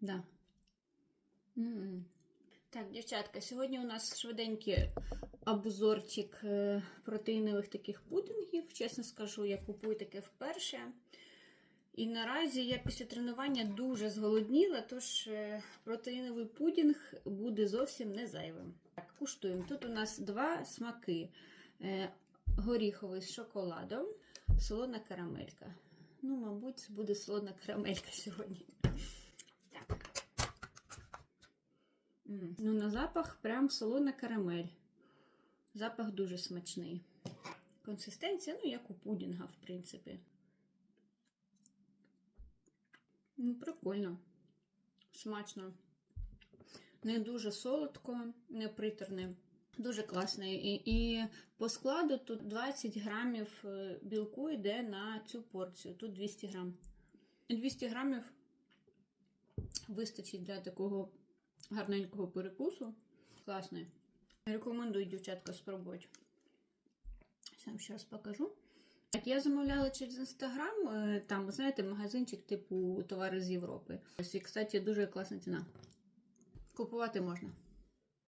Да. М-м. Так, дівчатка, сьогодні у нас швиденький обзорчик е, протеїнових таких пудингів. Чесно скажу, я купую таке вперше. І наразі я після тренування дуже зголодніла, тож е, протеїновий пудінг буде зовсім не зайвим. Так, куштуємо. Тут у нас два смаки: Е, горіховий з шоколадом, солона карамелька. Ну, мабуть, буде солона карамелька сьогодні. Так. Ну, на запах прям солона карамель. Запах дуже смачний. Консистенція, ну, як у пудінга, в принципі. Ну, прикольно. Смачно. Не дуже солодко, не приторне. Дуже класний. І, і по складу тут 20 грамів е, білку йде на цю порцію. Тут 200 грам. 200 грамів вистачить для такого гарненького перекусу. Класний. Рекомендую, дівчатка, спробувати. Сам ще раз покажу. Так, я замовляла через інстаграм, е, там, знаєте, магазинчик типу товари з Європи. Ось, і, кстати, дуже класна ціна. Купувати можна.